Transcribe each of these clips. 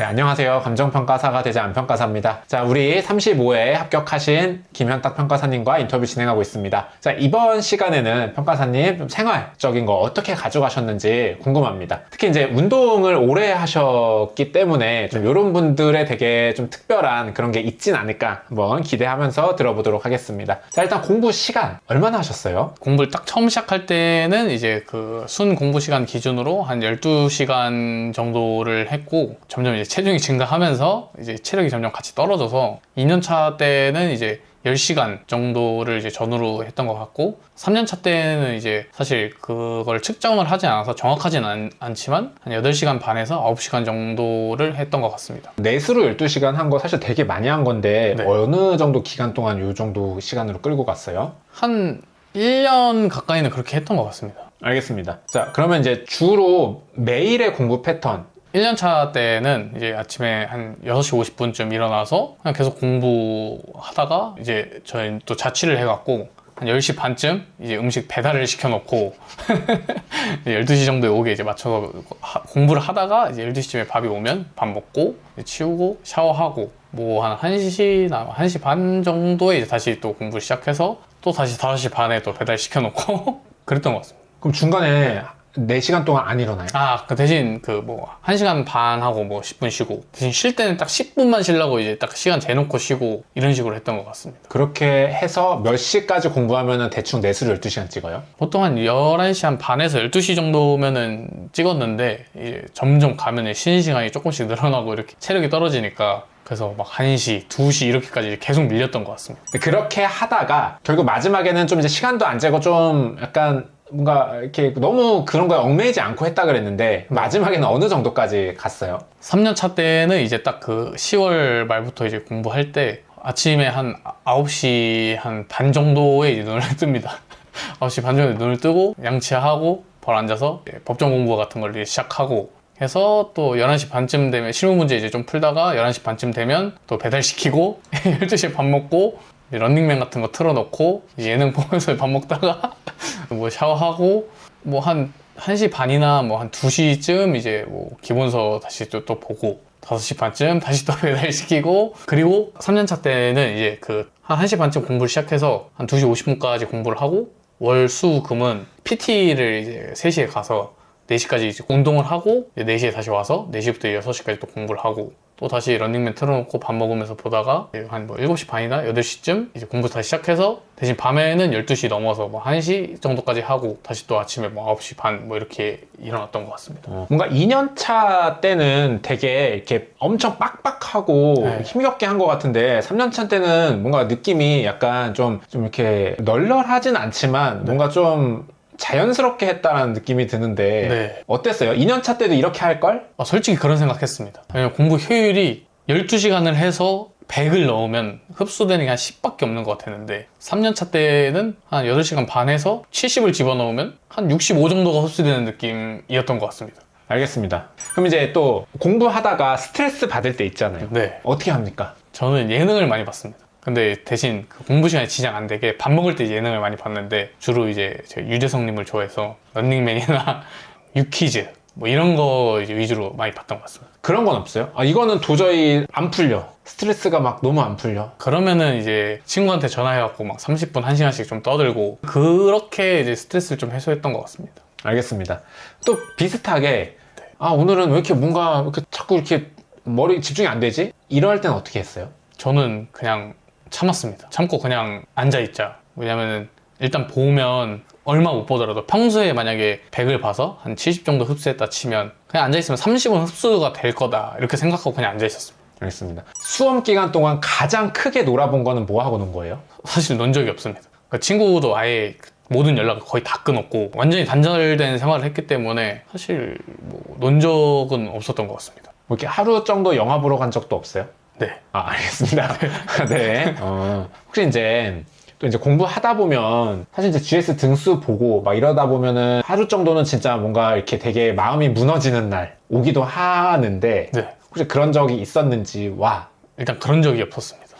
네, 안녕하세요. 감정평가사가 되지 않 평가사입니다. 자, 우리 35회 합격하신 김현탁 평가사님과 인터뷰 진행하고 있습니다. 자, 이번 시간에는 평가사님 좀 생활적인 거 어떻게 가져가셨는지 궁금합니다. 특히 이제 운동을 오래 하셨기 때문에 좀 이런 분들의 되게 좀 특별한 그런 게 있진 않을까 한번 기대하면서 들어보도록 하겠습니다. 자, 일단 공부 시간 얼마나 하셨어요? 공부를 딱 처음 시작할 때는 이제 그 순 공부 시간 기준으로 한 12시간 정도를 했고 점점 이제 체중이 증가하면서 이제 체력이 점점 같이 떨어져서 2년차 때는 이제 10시간 정도를 이제 전후로 했던 것 같고 3년차 때는 이제 사실 그걸 측정을 하지 않아서 정확하진 않, 않지만 한 8시간 반에서 9시간 정도를 했던 것 같습니다. 내수로 12시간 한 거 사실 되게 많이 한 건데 네. 어느 정도 기간 동안 이 정도 시간으로 끌고 갔어요? 한 1년 가까이는 그렇게 했던 것 같습니다. 알겠습니다. 자, 그러면 이제 주로 매일의 공부 패턴 1년차 때는 이제 아침에 한 6시 50분쯤 일어나서 그냥 계속 공부하다가 이제 저희 또 자취를 해갖고 한 10시 반쯤 이제 음식 배달을 시켜놓고 12시 정도에 오게 이제 맞춰서 하- 공부를 하다가 이제 12시쯤에 밥이 오면 밥 먹고 치우고 샤워하고 뭐 한 1시나 1시 반 정도에 이제 다시 또 공부를 시작해서 또 다시 5시 반에 또 배달 시켜놓고 그랬던 것 같습니다. 그럼 중간에 4시간 동안 안 일어나요? 아, 그 대신 그 뭐, 1시간 반 하고 뭐 10분 쉬고, 대신 쉴 때는 딱 10분만 쉬려고 이제 딱 시간 재놓고 쉬고, 이런 식으로 했던 것 같습니다. 그렇게 해서 몇 시까지 공부하면 대충 내수를 12시간 찍어요? 보통 한 11시 한 반에서 12시 정도면은 찍었는데, 이제 점점 가면은 쉬는 시간이 조금씩 늘어나고 이렇게 체력이 떨어지니까, 그래서 막 1시, 2시 이렇게까지 계속 밀렸던 것 같습니다. 그렇게 하다가 결국 마지막에는 좀 이제 시간도 안 재고 좀 약간 뭔가 이렇게 너무 그런 거에 얽매이지 않고 했다 그랬는데 마지막에는 어느 정도까지 갔어요? 3년 차 때는 이제 딱 그 10월 말부터 이제 공부할 때 아침에 한 9시 한 반 정도에 이제 눈을 뜹니다. 9시 반 정도에 눈을 뜨고 양치하고 벌 앉아서 법정 공부 같은 걸 이제 시작하고 해서 또 11시 반쯤 되면 실무 문제 이제 좀 풀다가 11시 반쯤 되면 또 배달시키고 12시에 밥 먹고 런닝맨 같은 거 틀어놓고 예능 보면서 밥 먹다가 뭐 샤워하고 뭐 한 1시 반이나 뭐 한 2시쯤 이제 뭐 기본서 다시 또, 또 보고 5시 반쯤 다시 또 배달시키고 그리고 3년차 때는 이제 그 한 1시 반쯤 공부를 시작해서 한 2시 50분까지 공부를 하고 월, 수, 금은 PT를 이제 3시에 가서 4시까지 이제 운동을 하고 이제 4시에 다시 와서 4시부터 6시까지 또 공부를 하고 또 다시 런닝맨 틀어놓고 밥 먹으면서 보다가 한뭐 7시 반이나 8시쯤 이제 공부 다시 시작해서 대신 밤에는 12시 넘어서 뭐 1시 정도까지 하고 다시 또 아침에 뭐 9시 반 뭐 이렇게 일어났던 것 같습니다. 어, 뭔가 2년차 때는 되게 이렇게 엄청 빡빡하고 네. 힘겹게 한 것 같은데 3년차 때는 뭔가 느낌이 약간 좀, 좀 이렇게 널널하진 않지만 뭔가 좀 자연스럽게 했다라는 느낌이 드는데 네. 어땠어요? 2년차 때도 이렇게 할 걸? 아, 솔직히 그런 생각했습니다. 왜냐면 공부 효율이 12시간을 해서 100을 넣으면 흡수되는 게 한 10밖에 없는 것 같았는데 3년차 때는 한 8시간 반에서 70을 집어넣으면 한 65 정도가 흡수되는 느낌이었던 것 같습니다. 알겠습니다. 그럼 이제 또 공부하다가 스트레스 받을 때 있잖아요. 네. 어떻게 합니까? 저는 예능을 많이 봤습니다. 근데 대신 그 공부 시간에 지장 안 되게 밥 먹을 때 예능을 많이 봤는데 주로 이제 제가 유재석님을 좋아해서 런닝맨이나 유퀴즈 뭐 이런 거 위주로 많이 봤던 것 같습니다. 그런 건 없어요? 아, 이거는 도저히 안 풀려. 스트레스가 막 너무 안 풀려. 그러면은 이제 친구한테 전화해갖고 막 30분, 1시간씩 좀 떠들고 그렇게 이제 스트레스를 좀 해소했던 것 같습니다. 알겠습니다. 또 비슷하게 아 오늘은 왜 이렇게 뭔가 이렇게 자꾸 이렇게 머리 집중이 안 되지? 이럴 때는 어떻게 했어요? 저는 그냥 참았습니다. 참고 그냥 앉아있자. 왜냐면은 일단 보면 얼마 못 보더라도 평소에 만약에 100을 봐서 한 70 정도 흡수했다 치면 그냥 앉아있으면 30은 흡수가 될 거다. 이렇게 생각하고 그냥 앉아있었습니다. 알겠습니다. 수험 기간 동안 가장 크게 놀아본 거는 뭐 하고 논 거예요? 사실 논 적이 없습니다. 그 친구도 아예 모든 연락을 거의 다 끊었고 완전히 단절된 생활을 했기 때문에 사실 뭐 논 적은 없었던 것 같습니다. 뭐 이렇게 하루 정도 영화 보러 간 적도 없어요? 네. 아 알겠습니다. 네. 어, 혹시 이제 또 이제 공부하다 보면 사실 이제 GS 등수 보고 막 이러다 보면은 하루 정도는 진짜 뭔가 이렇게 되게 마음이 무너지는 날 오기도 하는데 네. 혹시 그런 적이 있었는지 와 일단 그런 적이 없었습니다.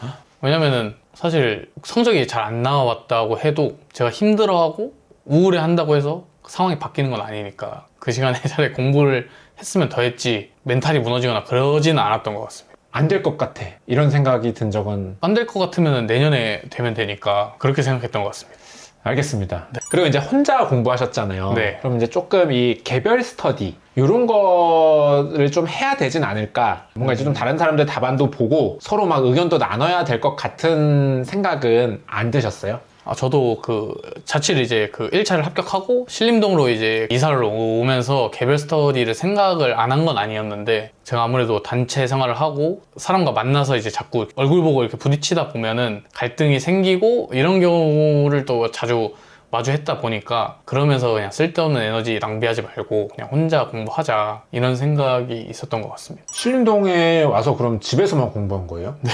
왜냐면은 사실 성적이 잘 안 나왔다고 해도 제가 힘들어하고 우울해 한다고 해서 상황이 바뀌는 건 아니니까 그 시간에 차라리 공부를 했으면 더 했지 멘탈이 무너지거나 그러지는 않았던 것 같습니다. 안 될 것 같아. 이런 생각이 든 적은 안 될 것 같으면 내년에 되면 되니까 그렇게 생각했던 것 같습니다. 알겠습니다. 그리고 이제 혼자 공부하셨잖아요. 네. 그럼 이제 조금 이 개별 스터디 이런 거를 좀 해야 되진 않을까? 뭔가 이제 좀 다른 사람들 답안도 보고 서로 막 의견도 나눠야 될 것 같은 생각은 안 드셨어요? 아, 저도 그 자취를 이제 그 1차를 합격하고 신림동으로 이제 이사를 오면서 개별 스터디를 생각을 안 한 건 아니었는데 제가 아무래도 단체 생활을 하고 사람과 만나서 이제 자꾸 얼굴 보고 이렇게 부딪히다 보면은 갈등이 생기고 이런 경우를 또 자주 마주했다 보니까 그러면서 그냥 쓸데없는 에너지 낭비하지 말고 그냥 혼자 공부하자 이런 생각이 있었던 것 같습니다. 신림동에 와서 그럼 집에서만 공부한 거예요? 네.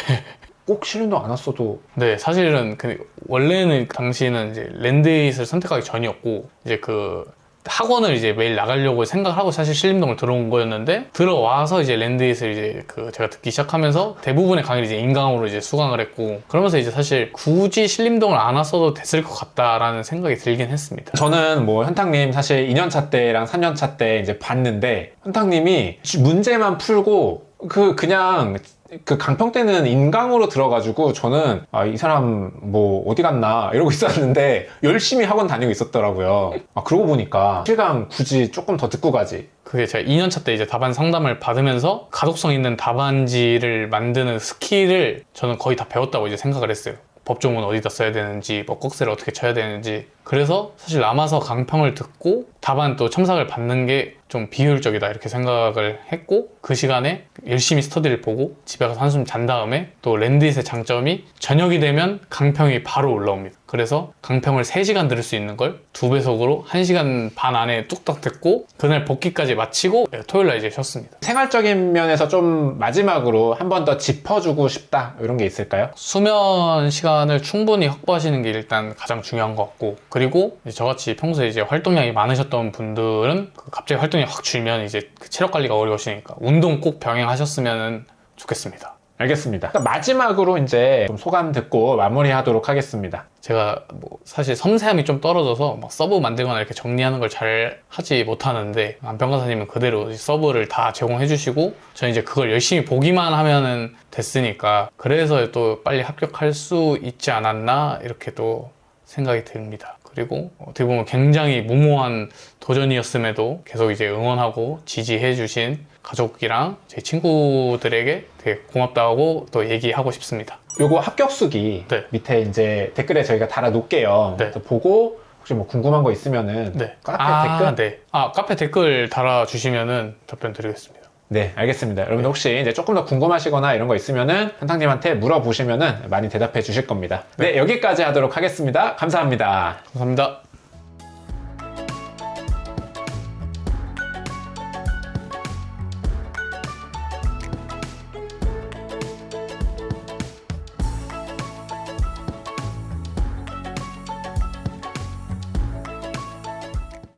꼭 신림동 안 왔어도 네, 사실은 그 원래는 그 당시에는 이제 랜드잇을 선택하기 전이었고 이제 그 학원을 이제 매일 나가려고 생각을 하고 사실 신림동을 들어온 거였는데 들어와서 이제 랜드잇을 이제 그 제가 듣기 시작하면서 대부분의 강의를 이제 인강으로 이제 수강을 했고 그러면서 이제 사실 굳이 신림동을 안 왔어도 됐을 것 같다라는 생각이 들긴 했습니다. 저는 뭐 현탁님 사실 2년차 때랑 3년차 때 이제 봤는데 현탁님이 문제만 풀고 그 그냥 그 강평 때는 인강으로 들어가지고 저는 아, 이 사람 뭐 어디 갔나 이러고 있었는데 열심히 학원 다니고 있었더라고요. 아, 그러고 보니까 실강 굳이 조금 더 듣고 가지. 그게 제가 2년차 때 이제 답안 상담을 받으면서 가독성 있는 답안지를 만드는 스킬을 저는 거의 다 배웠다고 이제 생각을 했어요. 법조문 어디다 써야 되는지, 뭐 꼭지를 어떻게 쳐야 되는지. 그래서 사실 남아서 강평을 듣고 답안 또 첨삭을 받는 게 좀 비효율적이다 이렇게 생각을 했고 그 시간에 열심히 스터디를 보고 집에 가서 한숨 잔 다음에 또 랜드잇의 장점이 저녁이 되면 강평이 바로 올라옵니다. 그래서 강평을 3시간 들을 수 있는 걸 두 배속으로 1시간 반 안에 뚝딱 듣고 그날 복귀까지 마치고 토요일 날 이제 쉬었습니다. 생활적인 면에서 좀 마지막으로 한 번 더 짚어주고 싶다 이런 게 있을까요? 수면 시간을 충분히 확보하시는 게 일단 가장 중요한 것 같고 그리고 저같이 평소에 이제 활동량이 많으셨던 분들은 그 갑자기 활동이 확 줄면 이제 그 체력 관리가 어려우시니까 운동 꼭 병행하셨으면 좋겠습니다. 알겠습니다. 그러니까 마지막으로 이제 좀 소감 듣고 마무리하도록 하겠습니다. 제가 뭐 사실 섬세함이 좀 떨어져서 막 서브 만들거나 이렇게 정리하는 걸 잘 하지 못하는데 안평가사님은 그대로 서브를 다 제공해 주시고 저는 이제 그걸 열심히 보기만 하면은 됐으니까 그래서 또 빨리 합격할 수 있지 않았나 이렇게 또 생각이 듭니다. 그리고 어떻게 보면 굉장히 무모한 도전이었음에도 계속 이제 응원하고 지지해 주신 가족이랑 제 친구들에게 되게 고맙다고 또 얘기하고 싶습니다. 요거 합격 수기 네. 밑에 이제 댓글에 저희가 달아 놓을게요. 네. 그래서 보고 혹시 뭐 궁금한 거 있으면은 네. 카페 아, 댓글 네. 아, 카페 댓글 달아 주시면은 답변 드리겠습니다. 네, 알겠습니다. 여러분들 혹시 이제 조금 더 궁금하시거나 이런 거 있으면은 현탁님한테 물어보시면은 많이 대답해 주실 겁니다. 네, 여기까지 하도록 하겠습니다. 감사합니다. 감사합니다.